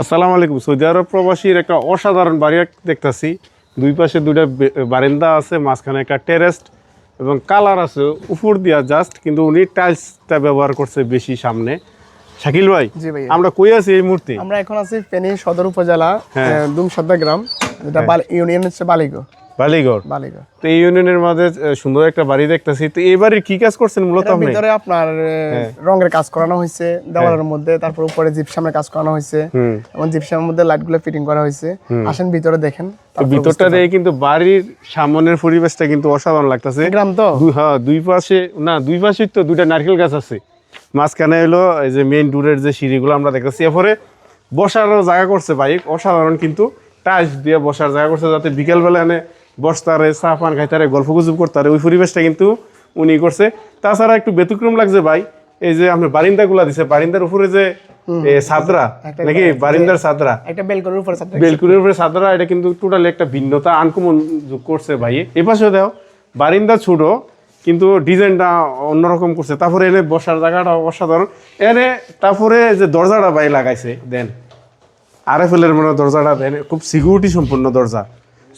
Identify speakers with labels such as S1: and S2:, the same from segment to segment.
S1: আসসালামু আলাইকুম। সৌদি আরব প্রবাসীর একটা অসাধারণ বাড়ি দেখতেছি। দুই পাশে দুইটা বারান্দা আছে মাঝখানে একটা টেরেস্ট এবং কালার আছে উপর দিয়া জাস্ট কিন্তু উনি টাইলসটা ব্যবহার করছে বেশি সামনে। শাকিল ভাই
S2: জি ভাই
S1: আমরা কই আছি এই মুহূর্তে?
S2: আমরা এখন আছি ফেনী সদর উপজেলা
S1: হ্যাঁ।
S2: দুমসদ্দা গ্রাম যেটা বাল ইউনিয়ন হচ্ছে বালিগো
S1: বালিগড়?
S2: বালিগো
S1: তো এই ইউনিয়নের মাঝে সুন্দর একটা বাড়ি দেখতাছি। তো এই বাড়ির কি কাজ করছেন মূলত আপনি?
S2: ভিতরে আপনার
S1: হ্যাঁ।
S2: রঙের কাজ করানো হয়েছে দেওয়ালের মধ্যে তারপর উপরে জিপসামের কাজ করানো হয়েছে। এবং জিপসামের মধ্যে লাইটগুলো ফিটিং করা হয়েছে। আসেন ভিতরে দেখেন
S1: তো ভিতরটা দিয়ে কিন্তু বাড়ির সামনের পরিবেশটা কিন্তু অসাধারণ লাগতাছে।
S2: গ্রাম তো?
S1: হ্যাঁ দুই পাশে না দুই পাশে তো দুইটা নারকেল গাছ আছে। মাঝখানে হলো এই যে মেইন ডোরের যে সিঁড়িগুলো আমরা দেখতেছি। এরপরে বসারও জায়গা করছে বাইক অসাধারণ কিন্তু। টাইলস দিয়ে বসার জায়গা করছে যাতে বিকেলবেলা এনে বসতারে চা পান খাইতারে গল্প গুজব করতারে ওই পরিবেশটা কিন্তু উনি করছে। তাছাড়া একটু ব্যতিক্রম লাগছে ভাই এই যে আপনার বারিন্দাগুলা দিছে বারিন্দার উপরে যে
S2: একটা
S1: নাকি বারিন্দার ছাদরা?
S2: একটা বেলকনির উপরে ছাদ
S1: বেলকুনির উপরে সাদরা এটা কিন্তু টোটালি একটা ভিন্নতা আনকমন যোগ করছে ভাই। এ পাশে দাও বারিন্দা ছোট কিন্তু ডিজাইনটা অন্যরকম করছে। তারপরে এনে বসার জায়গাটা অসাধারণ। এনে তারপরে যে দরজাটা ভাই লাগাইছে দেন আর আরএফএলের মনে হয় দরজাটা দেন খুব সিকিউরিটি সম্পূর্ণ দরজা।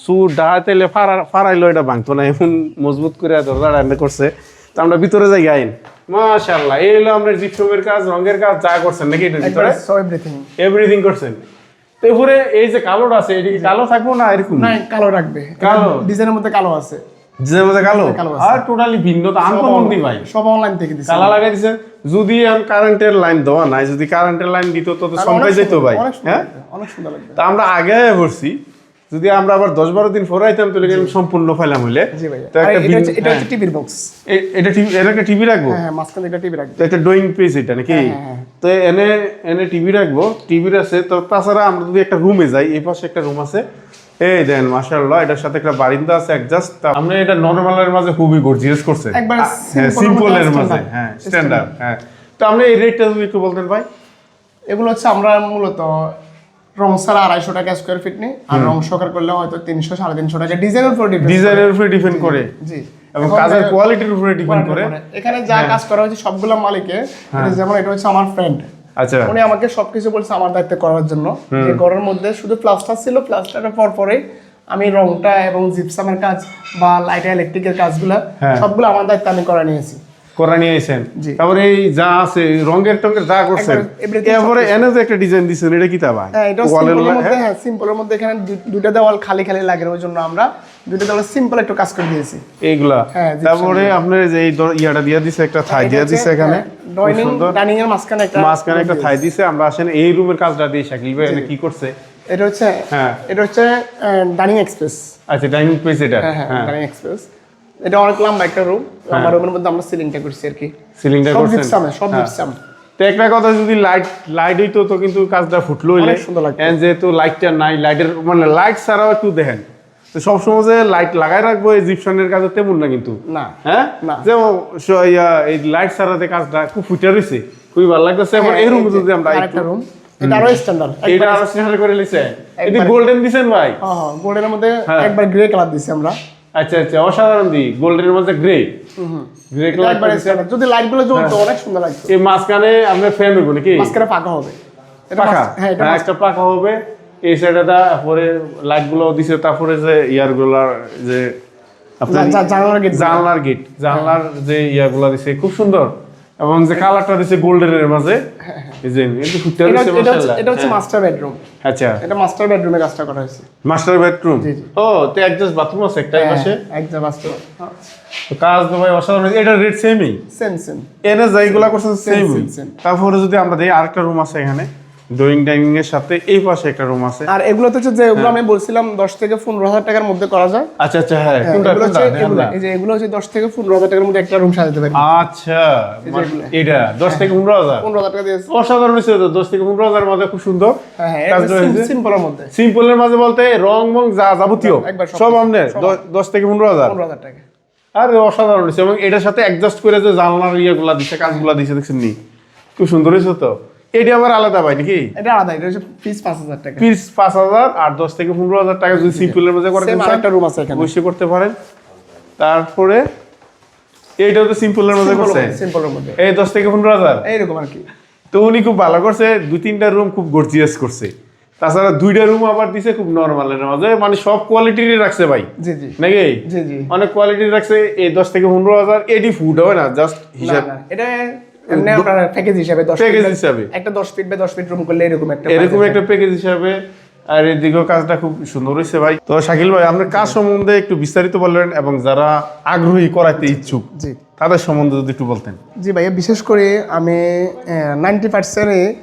S1: সুর ডাহাতেলে ফারাইলো এটা ভাঙতো না এমন মজবুত করে দরজাটা এনে করছে। তো আমরা ভিতরে যাই আইন। মাশাল্লাহ এই হলো আমরা জিপসমের কাজ রঙের কাজ যা করছেন নাকি এটার ভিতরে?
S2: এভরিথিং
S1: এভরিথিং করছেন। তো এরপরে এই যে কালোটা আছে এটা কালো থাকব না এরকম?
S2: না কালো রাখবে।
S1: কালো?
S2: ডিজাইনের মধ্যে কালো আছে।
S1: যে মধ্যে কালো? আর টোটালি ভিন্ন তো আনকমন দি ভাই
S2: সব অনলাইন থেকে দিছে।
S1: কালা লাগাই দিছে। যদি এখন কারেন্টের লাইন দেওয়া নাই যদি কারেন্টের লাইন দিত তো তো সময় যেত ভাই হ্যাঁ?
S2: অনেক সুন্দর লাগবে।
S1: তা আমরা আগে পড়ছি যদি আমরা আবার দশ বারো দিন পরে আইতাম তাহলে কিন্তু সম্পূর্ণ ফাইলাম হইলে।
S2: এটা হচ্ছে- এটা
S1: হ্যাঁ।
S2: টিভির বক্স
S1: এটা টিভি এটা একটা টিভি রাখব?
S2: হ্যাঁ হ্যাঁ মাঝখানে একটা টিভি রাখবে।
S1: তো একটা ড্রয়িং পেজ এটা নাকি?
S2: হ্যাঁ।
S1: তো এনে এনে টিভি রাখব। টিভির আছে তো তাছাড়া আমরা যদি একটা রুমে যাই এই পাশে একটা রুম আছে। এই দেন মাশাআল্লাহ এটার সাথে একটা বারিন্দা আছে অ্যাডজাস্ট আমরা এটা নরমালের মাঝে খুবই গর্জিয়াস করছে
S2: একবারে simple
S1: সিম্পলের মাঝে হ্যাঁ স্ট্যান্ডার্ড হ্যাঁ। তো আপনি এই রেটটা যদি একটু বলতেন ভাই।
S2: এগুলো হচ্ছে আমরা মূলত রং ছাড়া আড়াইশো টাকা স্কোয়ার ফিট নিই। আর রং সকার করলে হয়তো তিনশো সাড়ে তিনশো টাকা। ডিজাইনের উপর ডিপেন্ড
S1: ডিজাইনের উপরে ডিপেন্ড করে।
S2: জি
S1: এবং কাজের কোয়ালিটির উপরে ডিপেন্ড করে।
S2: এখানে যা কাজ করা হয়েছে সবগুলো মালিকে যেমন এটা হচ্ছে আমার ফ্রেন্ড
S1: আচ্ছা।
S2: উনি আমাকে সবকিছু বলছে আমার দায়িত্ব করার জন্য। যে ঘরের মধ্যে শুধু প্লাস্টার ছিল প্লাস্টারের পর পরে আমি রংটা এবং জিপসামের কাজ বা লাইট ইলেকট্রিকের কাজগুলো
S1: হ্যাঁ।
S2: সবগুলো আমার দায়িত্ব আমি করে নিয়েছি।
S1: করে নিয়ে আইছেন। তারপরে এই যা আছে রঙের টঙ্গের যা করছেন এরপরে এনে যে একটা ডিজাইন দিছেন এটা কি তা ভাই?
S2: হ্যাঁ এটা
S1: ওয়ালের
S2: সিম্পলের মধ্যে হ্যাঁ? সিম্পলের মধ্যে এখানে দু- দুইটা দেওয়াল খালি খালি লাগে ওই জন্য আমরা দুইটা দেওয়াল সিম্পল একটু কাজ করে দিয়েছি।
S1: এইগুলা।
S2: হ্যাঁ,
S1: তারপরে আপনার যে এই ইয়াটা দিয়া দিছে একটা থাই দিয়া দিছে এখানে।
S2: ডাইনিং ডাইনিং এর মাঝখানে একটা
S1: মাঝখানে একটা থাই দিছে আমরা আসেন এই রুমের কাজটা দিয়ে শাকিল ভাই কি করছে?
S2: এটা হচ্ছে
S1: হ্যাঁ।
S2: এটা হচ্ছে ডাইনিং এক্সপ্রেস
S1: আচ্ছা ডাইনিং স্পেস এটা।
S2: হ্যাঁ হ্যাঁ
S1: হ্যাঁ।
S2: ডাইনিং এক্সপ্রেস এটা অনেক লম্বা একটা রুম লম্বা রুমের মধ্যে আমরা সিলিংটা করছি আর কি।
S1: সিলিংটা
S2: সব
S1: করছেন?
S2: জিপসামে সব
S1: হ্যাঁ।
S2: জিপসাম
S1: তো একটা কথা যদি লাইট লাইট হইতো তো কিন্তু কাজটা ফুটলো
S2: অনেক সুন্দর লাগতো।
S1: And যেহেতু লাইটটা নাই লাইটের মানে লাইট ছাড়াও একটু দেখেন। তো সবসময় যে লাইট লাগাই রাখব এই জিপসনের কাজে তেমন না কিন্তু।
S2: না
S1: হ্যাঁ?
S2: না।
S1: স- এই লাইট ছাড়াতে কাজটা খুব ফুটে রয়েছে খুবই ভালো লাগতেছে। এখন এই রুম যদি আমরা
S2: হ্যাঁ, আরেকটা রুম এটা আরও স্ট্যান্ডার্ড
S1: এইটা আরও স্নেহার করে লিছে এটি গোল্ডেন দিছেন ভাই?
S2: হ্যাঁ হ্যাঁ গোল্ডেনের মধ্যে
S1: হ্যাঁ।
S2: একবার গ্রে কালার দিছি আমরা।
S1: আচ্ছা আচ্ছা অসাধারণ দি গোল্ডেনের মধ্যে গ্রে গ্রে কালার
S2: যদি লাইটগুলো জ্বলতো অনেক সুন্দর লাগতো
S1: এই মাঝখানে আপনার ফ্যান হইব নাকি?
S2: মাঝখানে ফাঁকা হবে।
S1: পাখা
S2: হ্যাঁ এটা
S1: হ্যাঁ, একটা পাখা হবে। এই সাইডে তারপরে লাইটগুলো দিছে তারপরে যে ইয়ারগুলার যে আপনার
S2: জা- জা- গেট
S1: জানলার গেট জানলার যে ইয়াগুলা দিছে খুব সুন্দর। এবং যে কালারটা দিছে গোল্ডেনের মাঝে।
S2: এটা হচ্ছে- মাস্টার বেডরুম
S1: আচ্ছা।
S2: এটা মাস্টার বেডরুমে কাজটা করা হয়েছে।
S1: Master bedroom. ও তো অ্যাডজাস্ট বাথরুম আছে একটা পাশে?
S2: মাস্টার
S1: তো কাজ তো ভাই অসাধারণ। এটা রেট সেমই
S2: সেম সেম
S1: এনে করছে
S2: সেম.
S1: তারপরে যদি আমরা দেখি আরেকটা রুম আছে এখানে। ড্রয়িং ডাইনিং এর সাথে এই পাশে একটা রুম আছে।
S2: আর এগুলো তো হচ্ছে যে এগুলো আমি বলছিলাম দশ থেকে পনেরো হাজার টাকার মধ্যে করা যায়।
S1: আচ্ছা আচ্ছা হ্যাঁ
S2: হ্যাঁ, এগুলো হচ্ছে এই যে এগুলো হচ্ছে দশ থেকে পনেরো হাজার টাকার মধ্যে একটা রুম সাজাতে পারি।
S1: আচ্ছা এটা দশ থেকে পনেরো হাজার?
S2: পনেরো হাজার টাকা দিয়েছে
S1: অসাধারণ হয়েছে তো দশ থেকে পনেরো হাজার মধ্যে খুব সুন্দর।
S2: হ্যাঁ হ্যাঁ সিম্পলের মধ্যে।
S1: সিম্পলের মাঝে বলতে রং মং যা যাবতীয়
S2: সব।
S1: দ- দশ থেকে পনেরো হাজার?
S2: পনেরো হাজার টাকা।
S1: আর অসাধারণ হয়েছে। এবং এটার সাথে অ্যাডজাস্ট করে যে জানলার ইয়েগুলা দিচ্ছে কাজগুলা দিচ্ছে দেখছেন নি? খুব সুন্দর হয়েছে তো। এটি আবার আলাদা ভাই নাকি?
S2: এটা আলাদা এটা হচ্ছে পিস টাকা।
S1: পিস পাঁচ হাজার আর দশ থেকে পনেরো হাজার টাকা যদি সিম্পলের মধ্যে করে
S2: সেম আরেকটা রুম আছে এখানে।
S1: অবশ্যই করতে পারেন। তারপরে তো সিম্পলের মধ্যে করছে?
S2: সিম্পলের মধ্যে।
S1: এই দশ থেকে পনেরো হাজার?
S2: এইরকম আর কি।
S1: তো উনি খুব ভালো করছে দুই তিনটা রুম খুব গর্জিয়াস করছে। তাছাড়া দুইটা রুম আবার দিছে খুব নর্মালের মাঝে মানে সব কোয়ালিটিরই রাখছে ভাই।
S2: জি জি।
S1: নাকি?
S2: জি জি।
S1: অনেক কোয়ালিটি রাখছে এই দশ থেকে পনেরো হাজার এডি ফুট হবে না জাস্ট হিসাব।
S2: এটা এমনি আপনার প্যাকেজ হিসাবে দশ
S1: Package
S2: feet-
S1: হিসাবে।
S2: একটা দশ ফিট বা দশ ফিট রুম করলে এরকম একটা
S1: এরকম একটা প্যাকেজ হিসাবে। আর এদিকেও কাজটা খুব সুন্দর হয়েছে ভাই। তো শাকিল ভাই আপনার কাজ সম্বন্ধে একটু বিস্তারিত বললেন এবং যারা আগ্রহী করাইতে ইচ্ছুক
S2: জি।
S1: তাদের সম্বন্ধে যদি একটু বলতেন।
S2: জি ভাইয়া বিশেষ করে আমি নাইনটি পার্সেন্টে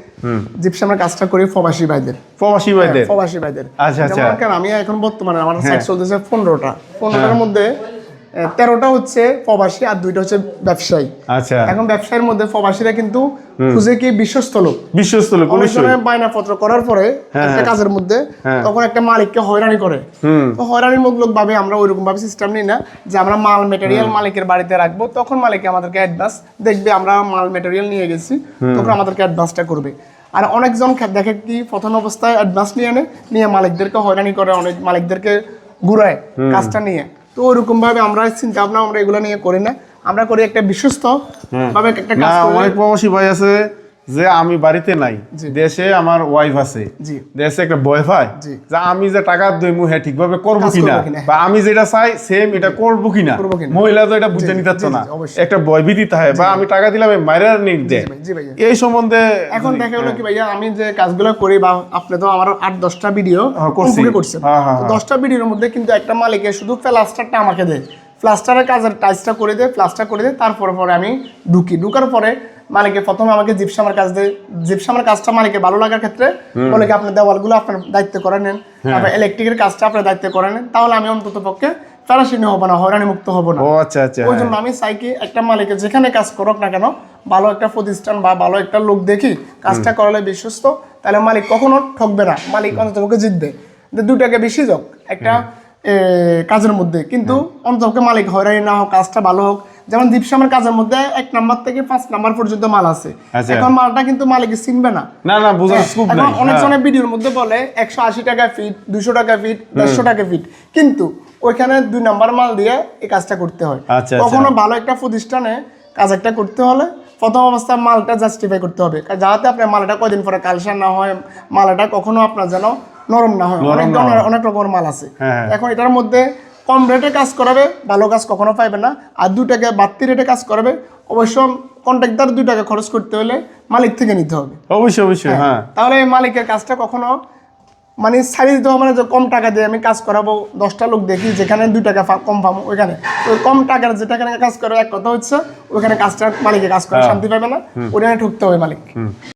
S2: জিপসামের কাজটা করি প্রবাসী ভাইদের।
S1: প্রবাসী ভাইদের?
S2: প্রবাসী ভাইদের।
S1: আচ্ছা, আচ্ছা।
S2: আমি এখন বর্তমানে আমার
S1: হ্যাঁ।
S2: সাইট চলতেছে পনেরোটা। পনেরোটার মধ্যে আহ, তেরোটা হচ্ছে প্রবাসী আর দুইটা হচ্ছে ব্যবসায়ী।
S1: আচ্ছা।
S2: এখন ব্যবসায়ের মধ্যে প্রবাসীরা কিন্তু খুঁজে কি বিশ্বস্ত লোক?
S1: বিশ্বস্ত লোক
S2: বায়নাপত্র করার পরে
S1: হ্যাঁ,
S2: একটা
S1: হ্যাঁ।
S2: কাজের মধ্যে
S1: হ্যাঁ।
S2: তখন একটা মালিককে হয়রানি করে। তো হয়রানির মুখ ভাবে আমরা ওইরকম ভাবে সিস্টেম নিই না যে আমরা মাল মেটেরিয়াল মালিকের বাড়িতে রাখব তখন মালিক আমাদেরকে অ্যাডভান্স দেখবে আমরা মাল মেটেরিয়াল নিয়ে গেছি তখন আমাদেরকে অ্যাডভান্সটা করবে। আর অনেকজন দেখে কি প্রথম অবস্থায় অ্যাডভান্স নিয়ে আনে নিয়ে মালিকদেরকে হয়রানি করে অনেক মালিকদেরকে ঘুরায় কাজটা নিয়ে। তো ওরকমভাবে আমরা চিন্তা ভাবনা আমরা এগুলো নিয়ে করি না। আমরা করি একটা বিশ্বস্ত ভাবে একটা কাজ করি।
S1: অনেক প্রবাসী ভাই আছে যে আমি বাড়িতে নাই দেশে আমার ওয়াইফ আছে দেশে একটা বয় ভাই যে আমি যে টাকা দইমু হ্যাঁ ঠিকভাবে করব কিনা। বা আমি যেটা চাই সেম এটা করব কিনা? মহিলা তো এটা বুঝে নিতে না। একটা ভয়ভীতি থাকে বা আমি টাকা দিলাম মায়ের নিট দেয় এই সম্বন্ধে
S2: এখন দেখা গেলো কি ভাইয়া আমি যে কাজগুলো করি বা আপনি তো আমার আট দশটা ভিডিও
S1: হ্যাঁ, করছি। হ্যাঁ, হ্যাঁ,
S2: দশটা ভিডিওর মধ্যে কিন্তু একটা মালিকে শুধু প্লাস্টারটা আমাকে দেয়। প্লাস্টারের কাজের টাইসটা করে দেয় প্লাস্টার করে দেয় তারপরে পরে আমি ঢুকি। ঢুকার পরে মালিকে প্রথমে আমাকে জিপসামের কাজ দেয় জিপসামের কাজটা মালিকে ভালো লাগার ক্ষেত্রে বলে কি আপনার দেওয়ালগুলো আপনার দায়িত্ব করে নেন।
S1: হ্যাঁ।
S2: তারপর ইলেকট্রিকের কাজটা আপনার দায়িত্ব করে নেন। তাহলে আমি অন্তত পক্ষে ফেরাসিনি হব না হয়রানি মুক্ত হব না।
S1: আচ্ছা আচ্ছা
S2: ওই জন্য আমি চাই কি একটা মালিকের যেখানে কাজ করুক না কেন ভালো একটা প্রতিষ্ঠান বা ভালো একটা লোক দেখি কাজটা করলে বিশ্বস্ত তাহলে মালিক কখনো ঠকবে না। মালিক অন্তত পক্ষে জিতবে। যে দু বেশি যোগ একটা কাজের মধ্যে। কিন্তু অন্ততপক্ষে মালিক হয়রানি না হোক কাজটা ভালো হোক যেমন দীপসামের কাজের মধ্যে এক নাম্বার থেকে পাঁচ নাম্বার পর্যন্ত মাল আছে।
S1: আচ্ছা।
S2: এখন মালটা কিন্তু মালিক চিনবে না।
S1: না না বোঝার স্কোপ
S2: এখন
S1: নাই
S2: অনেক
S1: হ্যাঁ।
S2: জনের ভিডিওর মধ্যে বলে একশো আশি টাকা ফিট দুশো টাকা ফিট দেড়শো টাকা ফিট কিন্তু ওইখানে দুই নাম্বার মাল দিয়ে এই কাজটা করতে হয়।
S1: আচ্ছা, আচ্ছা।
S2: কখনো ভালো একটা প্রতিষ্ঠানে কাজ একটা করতে হলে প্রথম অবস্থায় মালটা জাস্টিফাই করতে হবে। যাতে আপনার মালটা কয়দিন পরে কালসার না হয় মালটা কখনো আপনার যেন নরম না হয়। অনেক ধরনের অনেক রকমের মাল আছে।
S1: হ্যাঁ, হ্যাঁ।
S2: এখন এটার মধ্যে কম রেটে কাজ করাবে ভালো কাজ কখনো পাইবে না। আর দু টাকা বাড়তি রেটে কাজ করাবে অবশ্য কন্ট্রাক্টর দুই টাকা খরচ করতে হলে মালিক থেকে নিতে হবে।
S1: অবশ্যই অবশ্যই হ্যাঁ
S2: তাহলে এই মালিকের কাজটা কখনো মানে ছাড়িয়ে দিতে হবে না যে কম টাকা দিয়ে আমি কাজ করাবো দশটা লোক দেখি যেখানে দুই টাকা কম পাবো ওইখানে। তো কম টাকার যে টাকা কাজ করে এক কথা হচ্ছে ওইখানে কাজটা মালিকের কাজ করে শান্তি পাবে না ওইখানে ঠকতে হবে মালিক।